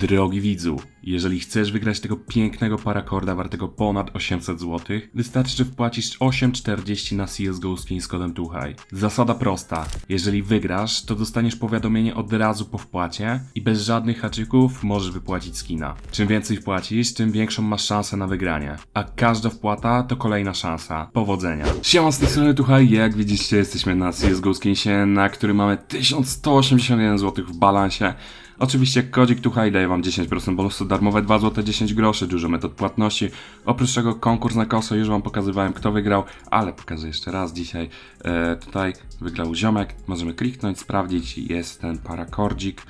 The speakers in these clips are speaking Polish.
Drogi widzu, jeżeli chcesz wygrać tego pięknego parakorda wartego ponad 800 zł, wystarczy, że wpłacisz 8,40 na CSGO skin z kodem TUHAJ. Zasada prosta, jeżeli wygrasz, to dostaniesz powiadomienie od razu po wpłacie i bez żadnych haczyków możesz wypłacić skina. Czym więcej wpłacisz, tym większą masz szansę na wygranie. A każda wpłata to kolejna szansa. Powodzenia. Siema z tej strony TUHAJ, jak widzicie jesteśmy na CSGO skinsie, na którym mamy 1181 zł w balansie. Oczywiście kodzik Tuchaj daje wam 10% bonusu, darmowe 2 zł 10 groszy, dużo metod płatności. Oprócz tego konkurs na kosę, już wam pokazywałem kto wygrał, ale pokażę jeszcze raz dzisiaj. E, tutaj wygrał ziomek, możemy kliknąć, sprawdzić, jest ten parakordzik.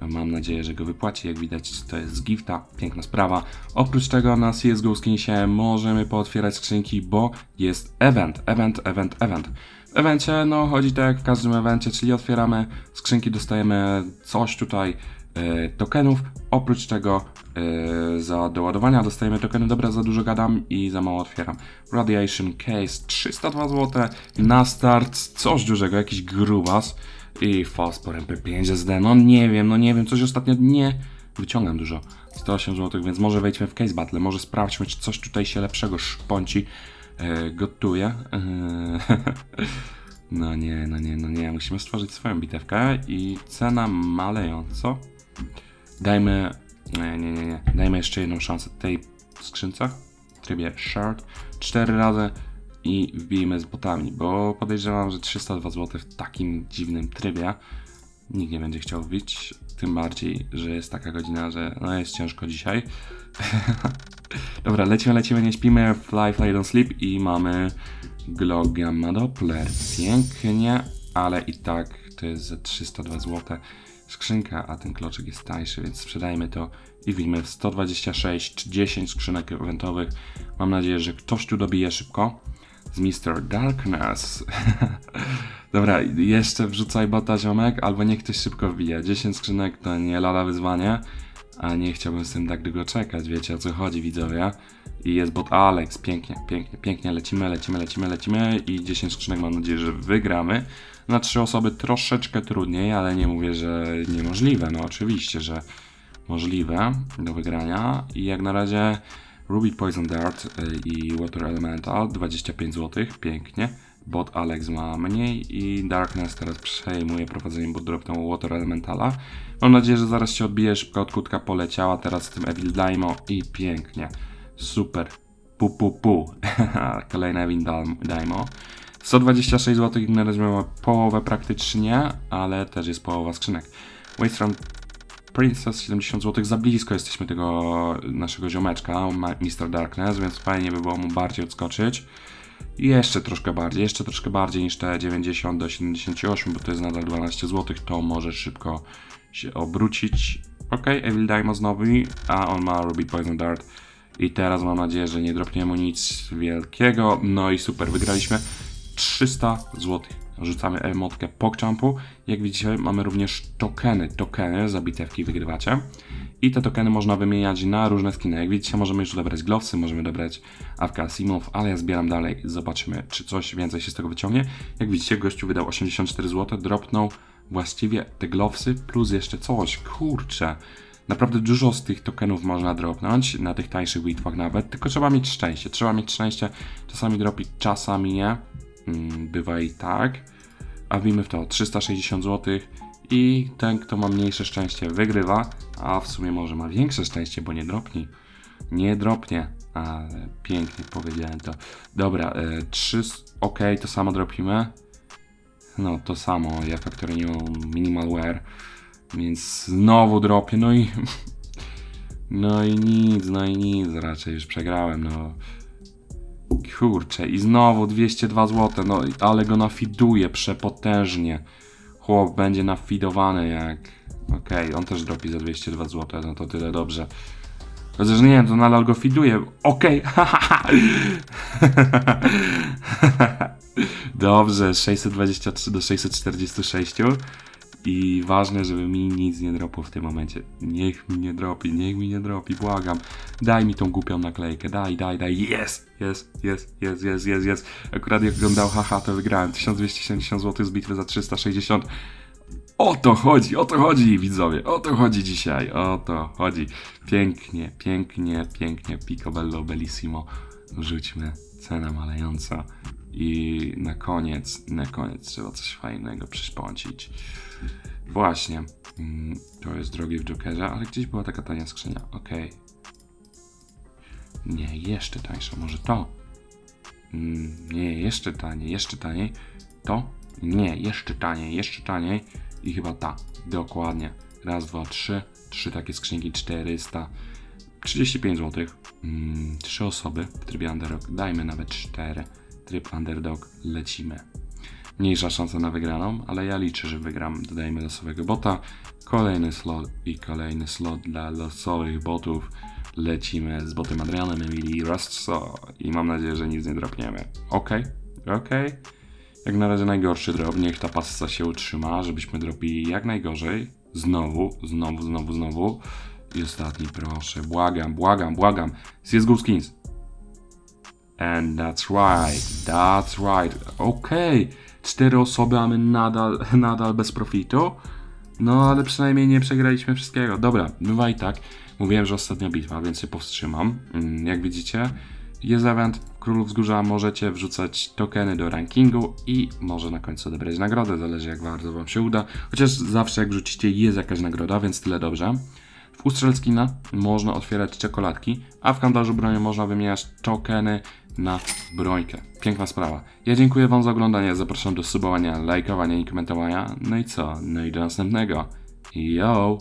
Mam nadzieję, że go wypłaci. Jak widać, to jest z gifta. Piękna sprawa. Oprócz tego na CSGO Skinsie możemy pootwierać skrzynki, bo jest event, event, event, event. W evencie, no chodzi tak jak w każdym evencie, czyli otwieramy skrzynki, dostajemy coś tutaj, tokenów. Oprócz tego e, za doładowania dostajemy tokeny. Dobra, za dużo gadam i za mało otwieram. Radiation Case 302 zł. Na start coś dużego, jakiś grubas. I fosfor MP5 SD. No nie wiem, no nie wiem, coś ostatnio nie wyciągam dużo. 108 zł, więc może wejdźmy w case battle, może sprawdźmy, czy coś tutaj się lepszego szponci e, gotuje. E, no nie, no nie, no nie. Musimy stworzyć swoją bitewkę i cena malejąco. Dajmy. Nie, nie, nie. Dajmy jeszcze jedną szansę tej skrzynce. W trybie short. Cztery razy i wbijmy z botami, bo podejrzewam, że 302 zł w takim dziwnym trybie nikt nie będzie chciał wbić. Tym bardziej, że jest taka godzina, że no jest ciężko dzisiaj. Dobra, lecimy, lecimy, nie śpimy. Fly, fly, don't sleep i mamy Glock Gamma Doppler. Pięknie, ale i tak to jest za 302 zł skrzynka, a ten kloczek jest tańszy, więc sprzedajmy to i widzimy w 126 czy 10 skrzynek eventowych. Mam nadzieję, że ktoś tu dobije szybko z Mr. Darkness. Dobra, jeszcze wrzucaj bota ziomek, albo niech ktoś szybko wbije. 10 skrzynek to nie lada wyzwanie, a nie chciałbym z tym tak długo czekać, wiecie o co chodzi widzowie. I jest bot Alex, pięknie, pięknie, pięknie, lecimy, lecimy, lecimy, lecimy i 10 skrzynek mam nadzieję, że wygramy. Na trzy osoby troszeczkę trudniej, ale nie mówię, że niemożliwe, no oczywiście, że możliwe do wygrania i jak na razie Ruby Poison Dart y, i Water Elemental 25 zł, pięknie. Bot Alex ma mniej i Darkness teraz przejmuje prowadzenie, bo dropnął Water Elementala. Mam nadzieję, że zaraz się odbije, szybko od kutka poleciała, teraz z tym Evil Daimo i pięknie. Super. Pu pu pu. Kolejna Evil Daimo. 126 zł, razie mamy połowę praktycznie, ale też jest połowa skrzynek. Wasteland Princess 70 zł, za blisko jesteśmy tego naszego ziomeczka, Mr. Darkness, więc fajnie by było mu bardziej odskoczyć. Jeszcze troszkę bardziej, jeszcze troszkę bardziej niż te 90 do 78, bo to jest nadal 12 zł, to może szybko się obrócić. Ok, Evil Daimo znowu, a on ma Ruby Poison Dart. I teraz mam nadzieję, że nie dropnie mu nic wielkiego. No i super, wygraliśmy 300 zł. Rzucamy emotkę PogChampu. Jak widzicie, mamy również tokeny. Tokeny za bitewki wygrywacie. I te tokeny można wymieniać na różne skiny. Jak widzicie, możemy już dobrać glowsy, możemy dobrać Awka Asimov, ale ja zbieram dalej. Zobaczymy, czy coś więcej się z tego wyciągnie. Jak widzicie, gościu wydał 84 zł, dropnął właściwie te glowsy plus jeszcze coś. Kurczę. Naprawdę dużo z tych tokenów można dropnąć, na tych tańszych bitwach nawet, tylko trzeba mieć szczęście. Trzeba mieć szczęście, czasami dropi, czasami nie. Mm, bywa i tak. A wbijmy w to 360 zł i ten, kto ma mniejsze szczęście, wygrywa, a w sumie może ma większe szczęście, bo nie dropnie. Nie dropnie, ale pięknie powiedziałem to. Dobra, e, 3, ok, to samo dropimy. No, to samo, ja Factory New Minimalware, więc znowu dropię, no i... No i nic, no i nic, raczej już przegrałem, no. Kurczę, i znowu 202 zł, no ale go nafiduje przepotężnie. Chłop będzie nafidowany jak... Okej, on też dropi za 202 zł, no to tyle dobrze. Chociaż nie, to nadal go fiduje. Okej, Dobrze, 623 do 646. I ważne, żeby mi nic nie dropło w tym momencie. Niech mi nie dropi, niech mi nie dropi, błagam. Daj mi tą głupią naklejkę, daj, daj, daj. Jest, jest, jest, jest, jest, jest, jest. Akurat jak wyglądał haha, to wygrałem 1270 zł z bitwy za 360. O to chodzi, o to chodzi, widzowie, o to chodzi dzisiaj, o to chodzi. Pięknie, pięknie, pięknie, picobello bellissimo. Wrzućmy cena malejąca. I na koniec, na koniec trzeba coś fajnego przyszpącić. Właśnie, mm, to jest drogie w Jokerze, ale gdzieś była taka tania skrzynia, okej. Nie, jeszcze tańsza, może to? Mm, Nie, jeszcze taniej, jeszcze taniej. To? Nie, jeszcze taniej, jeszcze taniej. I chyba ta. Dokładnie. Raz, dwa, trzy. Trzy takie skrzynki, 400. 35 zł. Trzy osoby w trybie underdog. Dajmy nawet cztery. Tryb underdog. Lecimy. Mniejsza szansa na wygraną, ale ja liczę, że wygram. Dodajmy losowego bota. Kolejny slot i kolejny slot dla losowych botów. Lecimy z botem Adrianem Emilii Rustso i mam nadzieję, że nic nie dropniemy. Okej, okej. Jak na razie najgorszy drop, niech ta passa się utrzyma, żebyśmy dropili jak najgorzej. Znowu, znowu, znowu, znowu. I ostatni, proszę, błagam, błagam, błagam. CSGO Skins. And that's right, that's right. Okej, cztery osoby, a my nadal, nadal bez profitu. No, ale przynajmniej nie przegraliśmy wszystkiego. Dobra, bywa i tak. Mówiłem, że ostatnia bitwa, więc się powstrzymam. Mm, Jak widzicie, jest event Królów Wzgórza, możecie wrzucać tokeny do rankingu i może na końcu odebrać nagrodę, zależy jak bardzo wam się uda. Chociaż zawsze jak wrzucicie jest jakaś nagroda, więc tyle dobrze. W Ustrzelskina można otwierać czekoladki, a w handlarzu bronią można wymieniać tokeny na brońkę. Piękna sprawa. Ja dziękuję Wam za oglądanie, zapraszam do subowania, lajkowania i komentowania. No i co? No i do następnego. Yo!